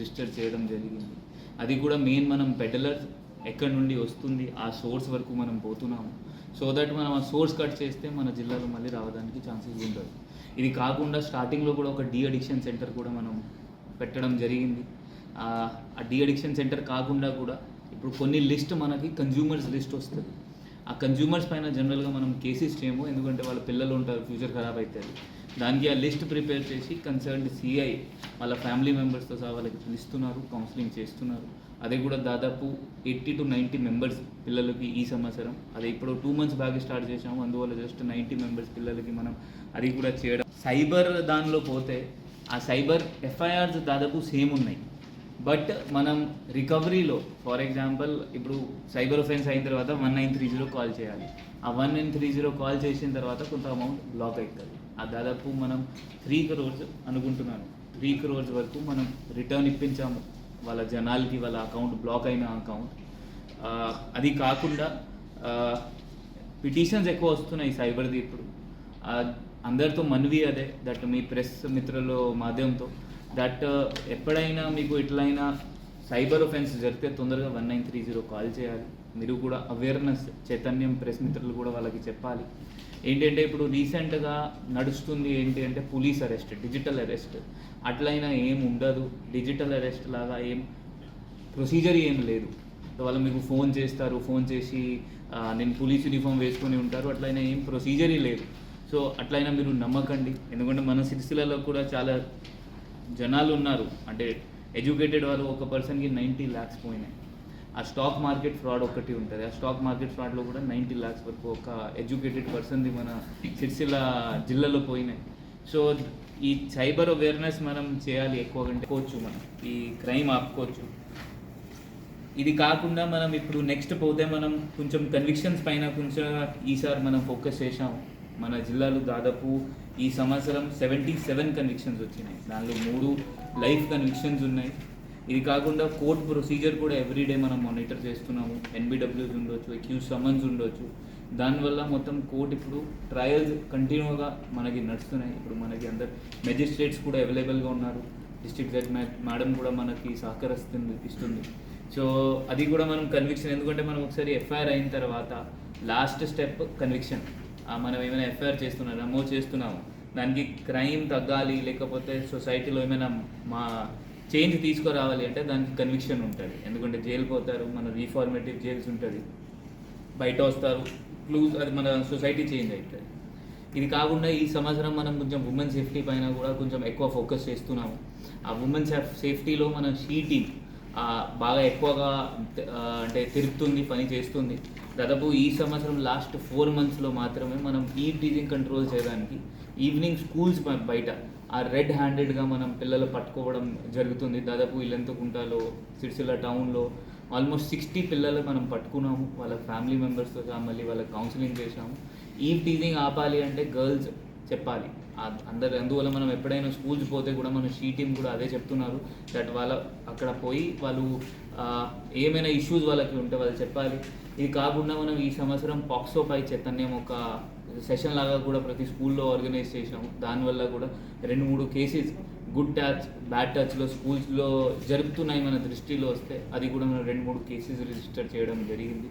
Register చేయడం జరిగింది. అది కూడా మెయిన్ మనం పెడలర్ ఎక్కడి నుండి వస్తుంది ఆ సోర్స్ వరకు మనం పోతున్నాము. సో దట్ మనం ఆ సోర్స్ కట్ చేస్తే మన జిల్లాలో మళ్ళీ రావడానికి ఛాన్సెస్ ఉంటుంది ఇది కాకుండా స్టార్టింగ్లో కూడా ఒక డీ అడిక్షన్ సెంటర్ కూడా మనం పెట్టడం జరిగింది. ఆ డీ అడిక్షన్ సెంటర్ కాకుండా కూడా ఇప్పుడు కొన్ని లిస్ట్ మనకి కన్జ్యూమర్స్ లిస్ట్ వస్తుంది. ఆ కన్జ్యూమర్స్ పైన జనరల్గా మనం కేసెస్ చేయము. ఎందుకంటే వాళ్ళ పిల్లలు ఉంటారు ఫ్యూచర్ ఖరాబ్ అవుతుంది దానికి ఆ లిస్ట్ ప్రిపేర్ చేసి కన్సర్న్డ్ సిఐ వాళ్ళ ఫ్యామిలీ మెంబర్స్తో సహా వాళ్ళకి పిలుస్తున్నారు కౌన్సిలింగ్ చేస్తున్నారు. అది కూడా దాదాపు ఎయిటీ టు నైంటీ మెంబర్స్ పిల్లలకి ఈ సంవత్సరం. అది ఇప్పుడు టూ మంత్స్ బ్యాక్ స్టార్ట్ చేసాము అందువల్ల జస్ట్ నైంటీ మెంబర్స్ పిల్లలకి మనం అది కూడా చేయడం. సైబర్ దానిలో పోతే ఆ సైబర్ ఎఫ్ఐఆర్స్ దాదాపు సేమ్ ఉన్నాయి. బట్ మనం రికవరీలో ఫర్ ఎగ్జాంపుల్ ఇప్పుడు సైబర్ ఒఫెన్స్ అయిన తర్వాత one nine three zero call చేయాలి. ఆ one nine three zero call చేసిన తర్వాత కొంత అమౌంట్ బ్లాక్ అవుతుంది. ఆ దాదాపు మనం త్రీ క్రోర్స్ అనుకుంటున్నాను. త్రీ క్రోర్స్ వరకు మనం రిటర్న్ ఇప్పించాము. వాళ్ళ జనాలకి వాళ్ళ అకౌంట్ బ్లాక్ అయిన అకౌంట్. అది కాకుండా పిటిషన్స్ ఎక్కువ వస్తున్నాయి సైబర్ది ఇప్పుడు. అందరితో మనవి అదే. దట్ మీ ప్రెస్ మిత్రుల మాధ్యమంతో దట్ uh, ఎప్పుడైనా మీకు ఇట్లయినా సైబర్ ఒఫెన్స్ జరిగితే తొందరగా one nine three zero call చేయాలి. మీరు కూడా అవేర్నెస్ చైతన్యం ప్రెస్ మిత్రులు కూడా వాళ్ళకి చెప్పాలి. ఏంటంటే ఇప్పుడు రీసెంట్గా నడుస్తుంది ఏంటి అంటే పోలీస్ అరెస్ట్ డిజిటల్ అరెస్ట్ అట్లయినా ఏం ఉండదు. డిజిటల్ అరెస్ట్ లాగా ఏం ప్రొసీజర్ ఏం లేదు. వాళ్ళు మీకు ఫోన్ చేస్తారు ఫోన్ చేసి నేను పోలీస్ యూనిఫామ్ వేసుకొని ఉంటారు అట్లయినా ఏం ప్రొసీజరే లేదు. సో అట్లయినా మీరు నమ్మకండి. ఎందుకంటే మన సిరిసిలలో కూడా చాలా జనాలు ఉన్నారు. అంటే ఎడ్యుకేటెడ్ వాళ్ళు ఒక పర్సన్కి నైంటీ ల్యాక్స్ పోయినాయి. ఆ స్టాక్ మార్కెట్ ఫ్రాడ్ ఒకటి ఉంటుంది. ఆ స్టాక్ మార్కెట్ ఫ్రాడ్లో కూడా నైంటీ ల్యాక్స్ వరకు ఒక ఎడ్యుకేటెడ్ పర్సన్ది మన సిరిసిల్ల జిల్లాలో పోయినాయి. సో ఈ సైబర్ అవేర్నెస్ మనం చేయాలి ఎక్కువ కంటే కోవచ్చు మనం. ఈ క్రైమ్ ఆపుకోవచ్చు. ఇది కాకుండా మనం ఇప్పుడు నెక్స్ట్ పోతే మనం కొంచెం కన్విక్షన్స్ పైన కొంచెం ఈసారి మనం ఫోకస్ చేసాము మన జిల్లాలో దాదాపు ఈ సంవత్సరం సెవెంటీ సెవెన్ కన్విక్షన్స్ వచ్చినాయి. దానిలో మూడు లైఫ్ కన్విక్షన్స్ ఉన్నాయి. ఇది కాకుండా కోర్ట్ ప్రొసీజర్ కూడా ఎవ్రీడే మనం మానిటర్ చేస్తున్నాము. ఎన్బిడబ్ల్యూస్ ఉండొచ్చు ఎక్యూ సమన్స్ ఉండొచ్చు. దానివల్ల మొత్తం కోర్ట్ ఇప్పుడు ట్రయల్స్ కంటిన్యూగా మనకి నడుస్తున్నాయి. ఇప్పుడు మనకి అందరు మెజిస్ట్రేట్స్ కూడా అవైలబుల్గా ఉన్నారు. డిస్ట్రిక్ట్ జడ్జ్ మేడం కూడా మనకి సహకరిస్తుంది ఇస్తుంది. సో అది కూడా మనం కన్విక్షన్ ఎందుకంటే మనం ఒకసారి ఎఫ్ఐఆర్ అయిన తర్వాత లాస్ట్ స్టెప్ కన్విక్షన్ మనం ఏమైనా ఎఫ్ఐఆర్ చేస్తున్నాం నమోదు చేస్తున్నాము. దానికి క్రైమ్ తగ్గాలి లేకపోతే సొసైటీలో ఏమైనా మా చేంజ్ తీసుకురావాలి అంటే దానికి కన్విక్షన్ ఉంటుంది. ఎందుకంటే జైలు పోతారు మన రీఫార్మేటివ్ జైల్స్ ఉంటుంది. బయట వస్తారు క్లూజ్ అది మన సొసైటీ చేంజ్ అవుతుంది. ఇది కాకుండా ఈ సంవత్సరం మనం కొంచెం ఉమెన్ సేఫ్టీ పైన కూడా కొంచెం ఎక్కువ ఫోకస్ చేస్తున్నాము. ఆ ఉమెన్ సేఫ్టీలో మన షీ టీమ్ బాగా ఎక్కువగా అంటే తిరుగుతుంది పని చేస్తుంది. దాదాపు ఈ సంవత్సరం లాస్ట్ ఫోర్ మంత్స్లో మాత్రమే మనం ఈ టీజింగ్ కంట్రోల్ చేయడానికి ఈవినింగ్ స్కూల్స్ బయట ఆ రెడ్ హ్యాండెడ్గా మనం పిల్లలు పట్టుకోవడం జరుగుతుంది. దాదాపు ఇల్లంతకుంటలో సిరిసిల్ల టౌన్లో ఆల్మోస్ట్ సిక్స్టీ పిల్లలు మనం పట్టుకున్నాము. వాళ్ళ ఫ్యామిలీ మెంబర్స్తో మళ్ళీ వాళ్ళకి కౌన్సిలింగ్ చేసాము ఈ టీజింగ్ ఆపాలి అంటే గర్ల్స్ చెప్పాలి. అందరు అందువల్ల మనం ఎప్పుడైనా స్కూల్స్ పోతే కూడా మన షీ టీం కూడా అదే చెప్తున్నారు. దట్ వాళ్ళ అక్కడ పోయి వాళ్ళు ఏమైనా ఇష్యూస్ వాళ్ళకి ఉంటే వాళ్ళు చెప్పాలి. ఇది కాకుండా మనం ఈ సంవత్సరం పాక్సో పై చైతన్యం ఒక సెషన్ లాగా కూడా ప్రతి స్కూల్లో ఆర్గనైజ్ చేసాము దానివల్ల కూడా రెండు మూడు కేసెస్ గుడ్ టచ్ బ్యాడ్ టచ్లో స్కూల్స్లో జరుగుతున్నాయి మన దృష్టిలో వస్తే అది కూడా మనం రెండు మూడు కేసెస్ రిజిస్టర్ చేయడం జరిగింది.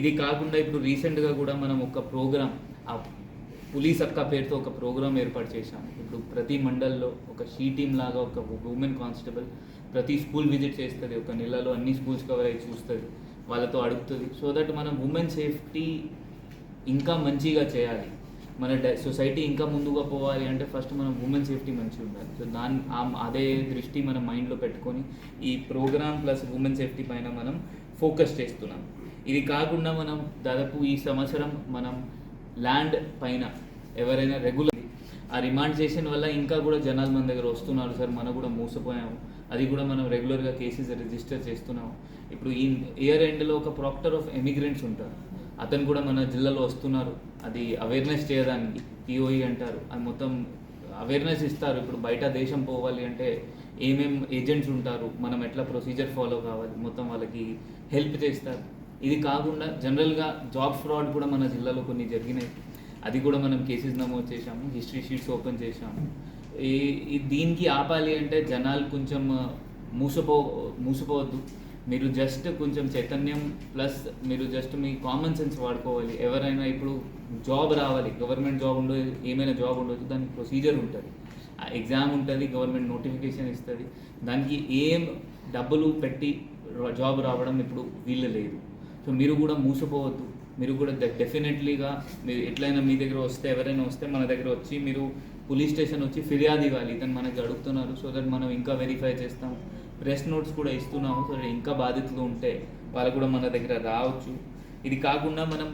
ఇది కాకుండా ఇప్పుడు రీసెంట్గా కూడా మనం ఒక ప్రోగ్రామ్ పులి పులీస్ పేరుతో ఒక ప్రోగ్రామ్ ఏర్పాటు చేశాము. ఇప్పుడు ప్రతి మండల్లో ఒక షీ టీమ్ లాగా ఒక ఉమెన్ కానిస్టేబుల్ ప్రతి స్కూల్ విజిట్ చేస్తుంది. ఒక నెలలో అన్ని స్కూల్స్ కవర్ అయ్యి చూస్తుంది. వాళ్ళతో అడుగుతుంది. సో దట్ మనం ఉమెన్ సేఫ్టీ ఇంకా మంచిగా చేయాలి. మన సొసైటీ ఇంకా ముందుగా పోవాలి అంటే ఫస్ట్ మనం ఉమెన్ సేఫ్టీ మంచిగా ఉండాలి. సో దాని అదే దృష్టి మన మైండ్లో పెట్టుకొని ఈ ప్రోగ్రామ్ ప్లస్ ఉమెన్ సేఫ్టీ పైన మనం ఫోకస్ చేస్తున్నాం. ఇది కాకుండా మనం దాదాపు ఈ సంవత్సరం మనం ల్యాండ్ పైన ఎవరైనా రెగ్యులర్ ఆ రిమాండేషన్ వల్ల ఇంకా కూడా జనాలు మన దగ్గర వస్తున్నారు సార్. మనం కూడా మోసపోయాము. అది కూడా మనం రెగ్యులర్గా కేసెస్ రిజిస్టర్ చేస్తున్నాము. ఇప్పుడు ఈ ఇయర్ ఎండ్లో ఒక ప్రాక్టర్ ఆఫ్ ఎమిగ్రెంట్స్ ఉంటారు. అతను కూడా మన జిల్లాలో వస్తున్నారు. అది అవేర్నెస్ చేయడానికి పిఓఈ అంటారు. అది మొత్తం అవేర్నెస్ ఇస్తారు. ఇప్పుడు బయట దేశం పోవాలి అంటే ఏమేం ఏజెంట్స్ ఉంటారు? మనం ఎట్లా ప్రొసీజర్ ఫాలో కావాలి? మొత్తం వాళ్ళకి హెల్ప్ చేస్తారు. ఇది కాకుండా జనరల్గా జాబ్ ఫ్రాడ్ కూడా మన జిల్లాలో కొన్ని జరిగినాయి. అది కూడా మనం కేసెస్ నమోదు చేశాము హిస్టరీ షీట్స్ ఓపెన్ చేశాము. ఈ దీనికి ఆపాలి అంటే జనాలు కొంచెం మూసపో మూసపోవద్దు. మీరు జస్ట్ కొంచెం చైతన్యం ప్లస్ మీరు జస్ట్ మీ కామన్ సెన్స్ వాడుకోవాలి. ఎవరైనా ఇప్పుడు జాబ్ రావాలి గవర్నమెంట్ జాబ్ ఉండదు ఏమైనా జాబ్ ఉండొచ్చు దానికి ప్రొసీజర్ ఉంటుంది. ఆ ఎగ్జామ్ ఉంటుంది గవర్నమెంట్ నోటిఫికేషన్ ఇస్తుంది. దానికి ఏం డబ్బులు పెట్టి జాబ్ రావడం ఇప్పుడు వీలు లేదు. సో మీరు కూడా మూసపోవద్దు. మీరు కూడా డెఫినెట్లీగా మీరు ఎట్లయినా మీ దగ్గర వస్తే ఎవరైనా వస్తే మన దగ్గర వచ్చి మీరు పోలీస్ స్టేషన్ వచ్చి ఫిర్యాదు ఇవ్వాలి. ఇతను మనకి అడుగుతున్నారు సో దట్ మనం ఇంకా వెరిఫై చేస్తాం. ప్రెస్ నోట్స్ కూడా ఇస్తున్నాము సో దట్ ఇంకా బాధితులు ఉంటే వాళ్ళు కూడా మన దగ్గర రావచ్చు. ఇది కాకుండా మనం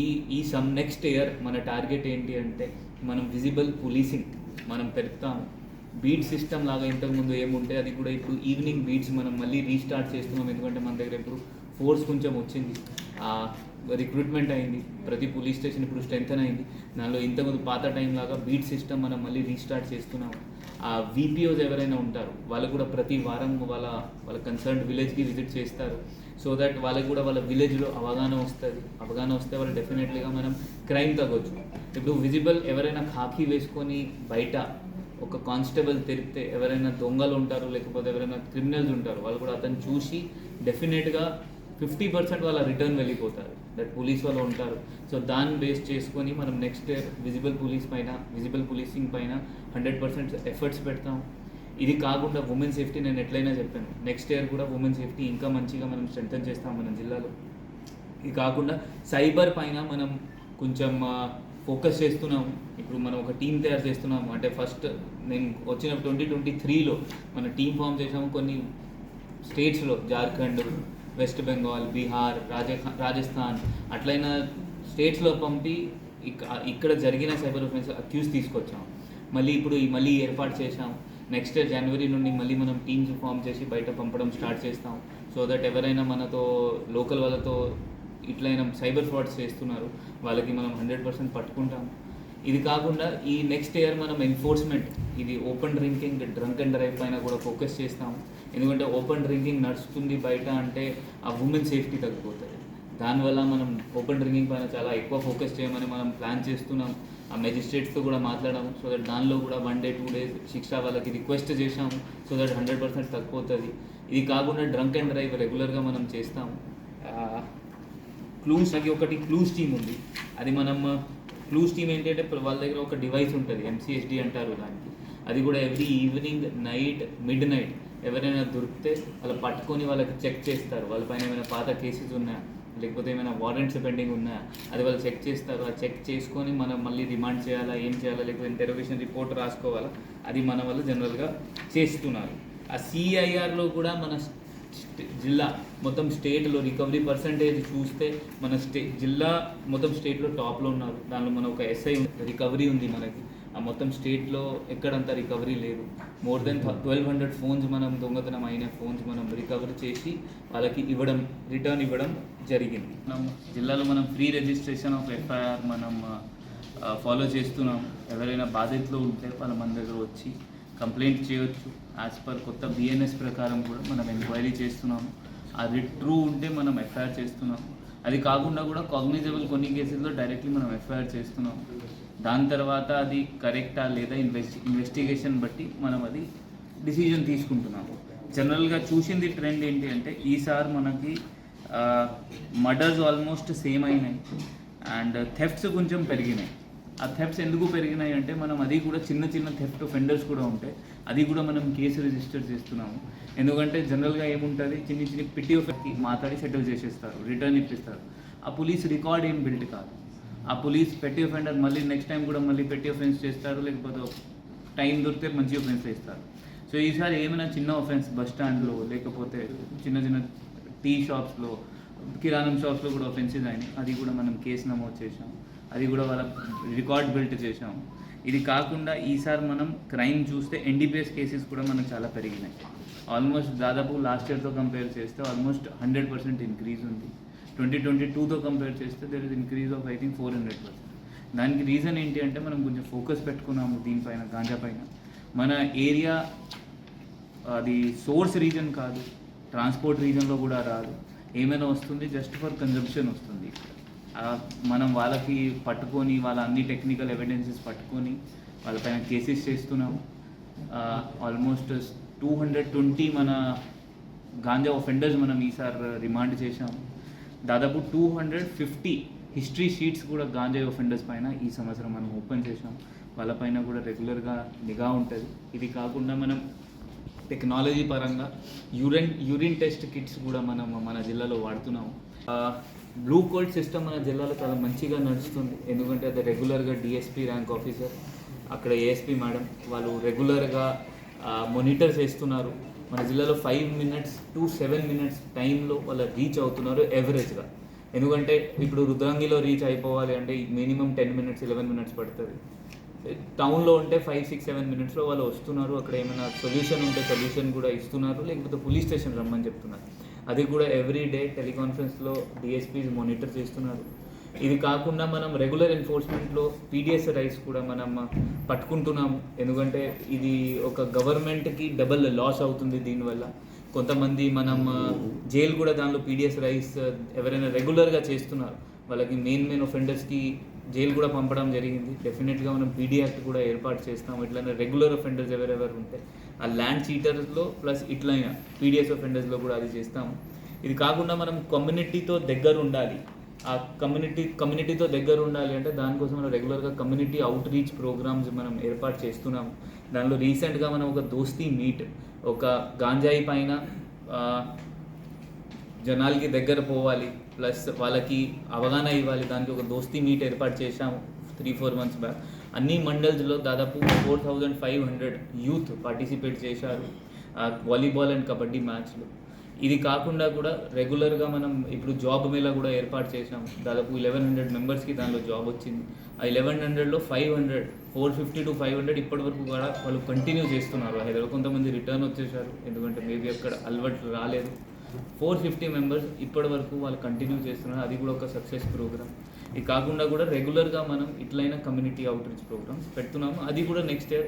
ఈ ఈ సమ్ నెక్స్ట్ ఇయర్ మన టార్గెట్ ఏంటి అంటే మనం విజిబుల్ పోలీసింగ్ మనం పెడతాము. బీట్ సిస్టమ్ లాగా ఇంతకుముందు ఏముంటే అది కూడా ఇప్పుడు ఈవినింగ్ బీట్స్ మనం మళ్ళీ రీస్టార్ట్ చేస్తున్నాం. ఎందుకంటే మన దగ్గర ఇప్పుడు ఫోర్స్ కొంచెం వచ్చింది. రిక్రూట్మెంట్ అయింది. ప్రతి పోలీస్ స్టేషన్ ఇప్పుడు స్ట్రెంగ్తన్ అయింది. దానిలో ఇంతకుముందు పాత టైం లాగా బీట్ సిస్టమ్ మనం మళ్ళీ రీస్టార్ట్ చేస్తున్నాము ఆ విపిఓస్ ఎవరైనా ఉంటారు వాళ్ళు కూడా ప్రతి వారం వాళ్ళ వాళ్ళ కన్సర్న్ విలేజ్కి విజిట్ చేస్తారు. సో దట్ వాళ్ళకి కూడా వాళ్ళ విలేజ్లో అవగాహన వస్తుంది. అవగాహన వస్తే వాళ్ళు డెఫినెట్లీగా మనం క్రైమ్ తగ్గొచ్చు. ఇప్పుడు విజిబుల్ ఎవరైనా ఖాకీ వేసుకొని బయట ఒక కానిస్టేబుల్ తిరిగితే ఎవరైనా దొంగలు ఉంటారు లేకపోతే ఎవరైనా క్రిమినల్స్ ఉంటారు వాళ్ళు కూడా అతను చూసి డెఫినెట్గా ఫిఫ్టీ పర్సెంట్ వాళ్ళ రిటర్న్ వెళ్ళిపోతారు. దట్ పోలీస్ వాళ్ళు ఉంటారు. సో దాన్ని బేస్ చేసుకొని మనం నెక్స్ట్ ఇయర్ విజిబుల్ పోలీస్ పైన విజిబుల్ పోలీసింగ్ పైన హండ్రెడ్ పర్సెంట్ ఎఫర్ట్స్ పెడతాం. ఇది కాకుండా ఉమెన్ సేఫ్టీ నేను ఎట్లయినా చెప్పాను. నెక్స్ట్ ఇయర్ కూడా ఉమెన్ సేఫ్టీ ఇంకా మంచిగా మనం స్ట్రెంథన్ చేస్తాం మన జిల్లాలో. ఇది కాకుండా సైబర్ పైన మనం కొంచెం ఫోకస్ చేస్తున్నాము ఇప్పుడు మనం ఒక టీం తయారు చేస్తున్నాము. అంటే ఫస్ట్ నేను వచ్చిన ట్వంటీ ట్వంటీ త్రీలో మన టీం ఫామ్ చేసాము కొన్ని స్టేట్స్లో జార్ఖండ్ వెస్ట్ బెంగాల్ బీహార్ రాజస్థాన్ రాజస్థాన్ అట్లైన స్టేట్స్లో పంపి ఇక ఇక్కడ జరిగిన సైబర్ ఒఫెన్స్ అక్యూస్ తీసుకొచ్చాం. మళ్ళీ ఇప్పుడు ఈ మళ్ళీ ఏర్పాటు చేశాం. నెక్స్ట్ జనవరి నుండి మళ్ళీ మనం టీమ్స్ ఫామ్ చేసి బయట పంపడం స్టార్ట్ చేస్తాం. సో దట్ ఎవరైనా మనతో లోకల్ వాళ్ళతో ఇట్లయినా సైబర్ ఫ్రాడ్స్ చేస్తున్నారు వాళ్ళకి మనం హండ్రెడ్ పర్సెంట్ పట్టుకుంటాం. ఇది కాకుండా ఈ నెక్స్ట్ ఇయర్ మనం ఎన్ఫోర్స్మెంట్ ఇది open drinking drunk and drive పైన కూడా ఫోకస్ చేస్తాం ఎందుకంటే ఓపెన్ డ్రింకింగ్ నడుస్తుంది బయట అంటే ఆ ఉమెన్ సేఫ్టీ తగ్గిపోతుంది. దానివల్ల మనం ఓపెన్ డ్రింకింగ్ పైన చాలా ఎక్కువ ఫోకస్ చేయమని మనం ప్లాన్ చేస్తున్నాం. ఆ మెజిస్ట్రేట్స్తో కూడా మాట్లాడాము. సో దట్ దానిలో కూడా వన్ డే టూ డేస్ శిక్ష వాళ్ళకి రిక్వెస్ట్ చేశాము. సో దట్ హండ్రెడ్ పర్సెంట్ తగ్గిపోతుంది. ఇది కాకుండా డ్రంక్ అండ్ డ్రైవ్ రెగ్యులర్గా మనం చేస్తాము. క్లూస్ అది ఒకటి క్లూస్ టీమ్ ఉంది. అది మనం క్లూస్ టీమ్ ఏంటంటే వాళ్ళ దగ్గర ఒక డివైస్ ఉంటుంది ఎంసీఎస్డి అంటారు దానికి. అది కూడా every evening night midnight ఎవరైనా దొరికితే వాళ్ళు పట్టుకొని వాళ్ళకి చెక్ చేస్తారు. వాళ్ళ పైన ఏమైనా పాత కేసెస్ ఉన్నాయా లేకపోతే ఏమైనా వారెంట్స్ పెండింగ్ ఉన్నాయా అది వాళ్ళు చెక్ చేస్తారు. ఆ చెక్ చేసుకొని మనం మళ్ళీ రిమాండ్ చేయాలా ఏం చేయాలా లేకపోతే ఇంటర్వ్యూషన్ రిపోర్ట్ రాసుకోవాలా అది మన వాళ్ళు జనరల్గా చేస్తున్నారు. ఆ సిఐఆర్లో కూడా మన జిల్లా మొత్తం స్టేట్లో రికవరీ పర్సంటేజ్ చూస్తే మన స్టే జిల్లా మొత్తం స్టేట్లో టాప్లో ఉన్నారు. దానిలో మన ఒక ఎస్ఐ రికవరీ ఉంది మనకి. ఆ మొత్తం స్టేట్లో ఎక్కడంత రికవరీ లేదు. More than twelve hundred phones మనం దొంగతనం అయిన ఫోన్స్ మనం రికవరీ చేసి వాళ్ళకి ఇవ్వడం రిటర్న్ ఇవ్వడం జరిగింది. మనం జిల్లాలో మనం ఫ్రీ రిజిస్ట్రేషన్ ఆఫ్ ఎఫ్ఐఆర్ మనం ఫాలో చేస్తున్నాం. ఎవరైనా బాధితులు ఉంటే వాళ్ళ మన దగ్గర వచ్చి కంప్లైంట్ చేయొచ్చు. యాజ్ పర్ కొత్త బిఎన్ఎస్ ప్రకారం కూడా మనం ఎంక్వైరీ చేస్తున్నాము. అది ట్రూ ఉంటే మనం ఎఫ్ఐఆర్ చేస్తున్నాం అది కాకుండా కూడా కాగ్నిజబుల్ కొన్ని కేసెస్లో డైరెక్ట్లీ మనం ఎఫ్ఐఆర్ చేస్తున్నాం దాని తర్వాత అది కరెక్టా లేదా ఇన్వెస్టి ఇన్వెస్టిగేషన్ బట్టి మనం అది డిసిజన్ తీసుకుంటున్నాము. జనరల్గా చూసింది ట్రెండ్ ఏంటి అంటే ఈసారి మనకి మర్డర్స్ ఆల్మోస్ట్ సేమ్ అయినాయి. అండ్ థెఫ్ట్స్ కొంచెం పెరిగినాయి. ఆ థెఫ్ట్స్ ఎందుకు పెరిగినాయి అంటే మనం అది కూడా చిన్న చిన్న థెఫ్ట్ ఫెండర్స్ కూడా ఉంటాయి అది కూడా మనం కేసు రిజిస్టర్ చేస్తున్నాము. ఎందుకంటే జనరల్గా ఏముంటుంది? చిన్న చిన్న పిటి ఒకటి మాట్లాడి సెటిల్ చేసేస్తారు రిటర్న్ ఇప్పిస్తారు. ఆ పోలీస్ రికార్డ్ ఏం బిల్డ్ కాదు. ఆ పోలీస్ పెట్టి ఒఫెండర్ మళ్ళీ నెక్స్ట్ టైం కూడా మళ్ళీ పెట్టి ఒఫెన్స్ చేస్తారు లేకపోతే టైం దొరికితే మంచి ఒఫెన్స్ చేస్తారు. సో ఈసారి ఏమైనా చిన్న ఒఫెన్స్ బస్ స్టాండ్లో లేకపోతే చిన్న చిన్న టీ షాప్స్లో కిరాణం షాప్స్లో కూడా ఒఫెన్సెస్ అయినాయి. అది కూడా మనం కేసు నమోదు చేసాం అది కూడా వాళ్ళ రికార్డ్ బిల్ట్ చేసాం ఇది కాకుండా ఈసారి మనం క్రైమ్ చూస్తే ఎన్డీపీఎస్ కేసెస్ కూడా మనకు చాలా పెరిగినాయి. ఆల్మోస్ట్ దాదాపు లాస్ట్ ఇయర్తో కంపేర్ చేస్తే ఆల్మోస్ట్ హండ్రెడ్ పర్సెంట్ ఇంక్రీజ్ ఉంది. ట్వంటీ ట్వంటీ టూతో కంపేర్ చేస్తే there is increase of I think four hundred percent దానికి రీజన్ ఏంటి అంటే మనం కొంచెం ఫోకస్ పెట్టుకున్నాము దీనిపైన గాంజా పైన. మన ఏరియా అది సోర్స్ రీజన్ కాదు ట్రాన్స్పోర్ట్ రీజన్లో కూడా రాదు. ఏమైనా వస్తుంది? జస్ట్ ఫర్ కన్జంప్షన్ వస్తుంది. మనం వాళ్ళకి పట్టుకొని వాళ్ళ అన్ని టెక్నికల్ ఎవిడెన్సెస్ పట్టుకొని వాళ్ళపైన కేసెస్ చేస్తున్నాము. ఆల్మోస్ట్ టూ హండ్రెడ్ ట్వంటీ మన గాంజా ఒఫెండర్స్ మనం ఈసారి రిమాండ్ చేశాము. దాదాపు two hundred fifty history sheets కూడా గాంజా ఒఫెండర్స్ పైన ఈ సంవత్సరం మనం ఓపెన్ చేసాం వాళ్ళపైన కూడా రెగ్యులర్గా నిఘా ఉంటుంది. ఇది కాకుండా మనం టెక్నాలజీ పరంగా యూరిన్ యూరిన్ టెస్ట్ కిట్స్ కూడా మనం మన జిల్లాలో వాడుతున్నాము. బ్లూ కోల్డ్ సిస్టమ్ మన జిల్లాలో చాలా మంచిగా నడుస్తుంది. ఎందుకంటే అది రెగ్యులర్గా డిఎస్పీ ర్యాంక్ ఆఫీసర్ అక్కడ ఏఎస్పీ మేడం వాళ్ళు రెగ్యులర్గా మొనిటర్ చేస్తున్నారు మన జిల్లాలో five minutes to seven minutes టైంలో వాళ్ళు రీచ్ అవుతున్నారు ఎవరేజ్గా ఎందుకంటే ఇప్పుడు రుద్రంగిలో రీచ్ అయిపోవాలి అంటే minimum ten minutes eleven minutes పడుతుంది. టౌన్లో ఉంటే ఫైవ్ సిక్స్ సెవెన్ మినిట్స్లో వాళ్ళు వస్తున్నారు. అక్కడ ఏమైనా సొల్యూషన్ ఉంటే సొల్యూషన్ కూడా ఇస్తున్నారు. లేకపోతే పోలీస్ స్టేషన్ రమ్మని చెప్తున్నారు. అది కూడా ఎవ్రీ డే టెలికాన్ఫరెన్స్లో డిఎస్పీస్ మానిటర్ చేస్తున్నారు. ఇది కాకుండా మనం రెగ్యులర్ ఎన్ఫోర్స్మెంట్లో పీడిఎస్ రైస్ కూడా మనం పట్టుకుంటున్నాము. ఎందుకంటే ఇది ఒక గవర్నమెంట్కి డబల్ లాస్ అవుతుంది దీనివల్ల. కొంతమంది మనం జైలు కూడా దానిలో పీడిఎస్ రైస్ ఎవరైనా రెగ్యులర్గా చేస్తున్నారు. వాళ్ళకి మెయిన్ మెయిన్ ఒఫెండర్స్కి జైలు కూడా పంపడం జరిగింది. డెఫినెట్గా మనం పీడీ యాక్ట్ కూడా ఏర్పాటు చేస్తాం ఇట్లనే రెగ్యులర్ ఒఫెండర్స్ ఎవరెవరు ఉంటే. ఆ ల్యాండ్ చీటర్స్లో ప్లస్ ఇట్లైన పీడిఎస్ ఒఫెండర్స్లో కూడా అది చేస్తాము. ఇది కాకుండా మనం కమ్యూనిటీతో దగ్గర ఉండాలి. ఆ కమ్యూనిటీ కమ్యూనిటీతో దగ్గర ఉండాలి అంటే దానికోసం మనం రెగ్యులర్గా కమ్యూనిటీ అవుట్ రీచ్ ప్రోగ్రామ్స్ మనం ఏర్పాటు చేస్తున్నాము. దానిలో రీసెంట్గా మనం ఒక దోస్తీ మీట్ ఒక గాంజాయి పైన జనాలకి దగ్గర పోవాలి. ప్లస్ వాళ్ళకి అవగాహన ఇవ్వాలి. దానికి ఒక దోస్తీ మీట్ ఏర్పాటు చేశాము త్రీ ఫోర్ మంత్స్ బ్యాక్ అన్ని మండల్స్లో దాదాపు four thousand five hundred youth participate చేశారు వాలీబాల్ అండ్ కబడ్డీ మ్యాచ్లు. ఇది కాకుండా కూడా రెగ్యులర్గా మనం ఇప్పుడు జాబ్ మేళా కూడా ఏర్పాటు చేశాము. దాదాపు లెవెన్ హండ్రెడ్ మెంబర్స్కి దానిలో జాబ్ వచ్చింది. ఆ లెవెన్ హండ్రెడ్లో five hundred four fifty to five hundred ఇప్పటి వరకు కూడా వాళ్ళు కంటిన్యూ చేస్తున్నారు. హైదరాబాద్ కొంతమంది రిటర్న్ వచ్చేసారు ఎందుకంటే మేబీ అక్కడ అలవాటు రాలేదు. ఫోర్ ఫిఫ్టీ మెంబర్స్ ఇప్పటి వరకు వాళ్ళు కంటిన్యూ చేస్తున్నారు. అది కూడా ఒక సక్సెస్ ప్రోగ్రామ్. ఇది కాకుండా కూడా రెగ్యులర్గా మనం ఇట్లైనా కమ్యూనిటీ అవుట్రీచ్ ప్రోగ్రామ్స్ పెడుతున్నాము. అది కూడా నెక్స్ట్ ఇయర్